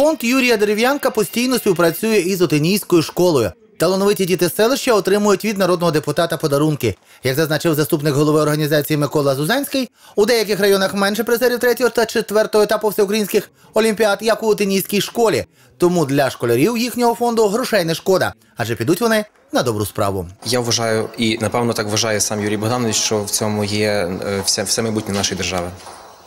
Фонд Юрія Дерев'янка постійно співпрацює із Отинійською школою. Талановиті діти селища отримують від народного депутата подарунки. Як зазначив заступник голови організації Микола Зузанський, у деяких районах менше призерів третього та четвертого етапу всеукраїнських олімпіад, як у Отинійській школі. Тому для школярів їхнього фонду грошей не шкода, адже підуть вони на добру справу. Я вважаю, і напевно так вважає сам Юрій Богданович, що в цьому є е, все, все майбутнє нашої держави.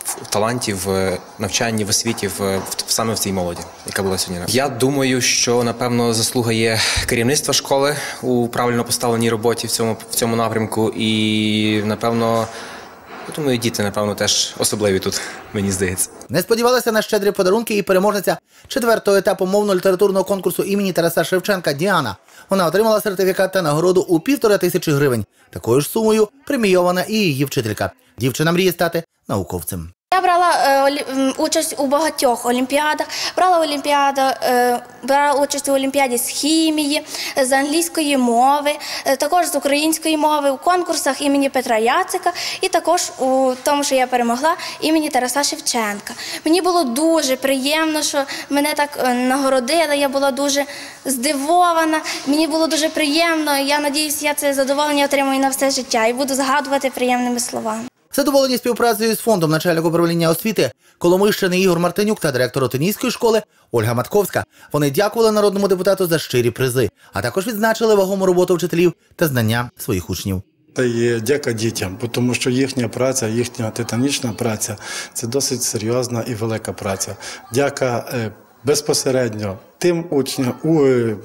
В таланті, в навчанні, в освіті, в, саме в цій молоді, яка була сьогодні. Я думаю, що напевно заслуга є керівництва школи у правильно поставленій роботі в цьому в цьому напрямку. І напевно, думаю, діти, напевно, теж особливі тут, мені здається. Не сподівалася на щедрі подарунки і переможниця четвертого етапу мовно-літературного конкурсу імені Тараса Шевченка Діана. Вона отримала сертифікат та нагороду у півтора тисячі гривень. Такою ж сумою премійована і її вчителька. Дівчина мріє стати науковцем. Я брала е, участь у багатьох олімпіадах. Брала олімпіада, е, брала участь у олімпіаді з хімії, з англійської мови, е, також з української мови, у конкурсах імені Петра Яцика, і також у тому, що я перемогла імені Тараса Шевченка. Мені було дуже приємно, що мене так е, нагородили. Я була дуже здивована. Мені було дуже приємно. Я надіюся, я це задоволення отримую на все життя і буду згадувати приємними словами. Задоволені співпрацею з фондом начальник управління освіти Коломийщини Ігор Мартинюк та директор Отинійської школи Ольга Матковська. Вони дякували народному депутату за щирі призи, а також відзначили вагому роботу вчителів та знання своїх учнів. Це є дяка дітям, тому що їхня праця, їхня титанічна праця це досить серйозна і велика праця. Дяка е, безпосередньо тим учням, у, е,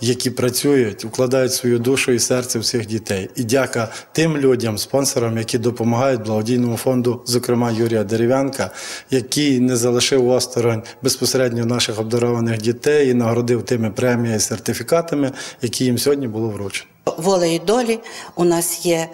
які працюють, вкладають свою душу і серце в цих дітей. І дяка тим людям, спонсорам, які допомагають благодійному фонду, зокрема Юрія Дерев'янка, який не залишив осторонь безпосередньо наших обдарованих дітей і нагородив тими преміями і сертифікатами, які їм сьогодні було вручено. волею долі у нас є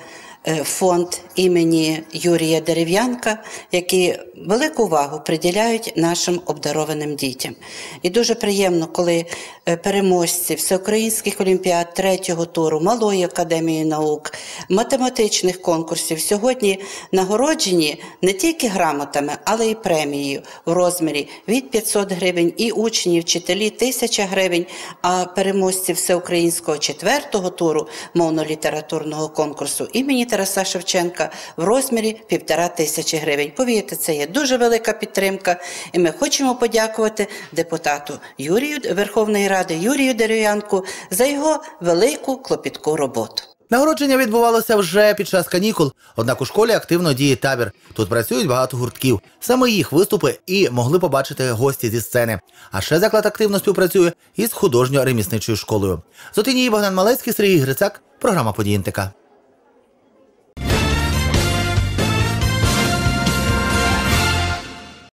фонд імені Юрія Дерев'янка, які велику увагу приділяють нашим обдарованим дітям. І дуже приємно, коли е, переможці всеукраїнських олімпіад третього туру, Малої академії наук, математичних конкурсів сьогодні нагороджені не тільки грамотами, але й премією в розмірі від 500 гривень і учні, і вчителі 1000 гривень, а переможці всеукраїнського четвертого туру мовно-літературного конкурсу імені Тараса Шевченка в розмірі півтора тисячі гривень. Повірте, це є дуже велика підтримка, і ми хочемо подякувати депутату Юрію Верховної Ради Юрію Дерев'янку за його велику клопітку роботу. Нагородження відбувалося вже під час канікул, однак у школі активно діє табір. Тут працюють багато гуртків. Саме їх виступи і могли побачити гості зі сцени. А ще заклад активно співпрацює із художньо-ремісничою школою. З Богдан Малецький, Сергій Грицак, програма «Події НТК».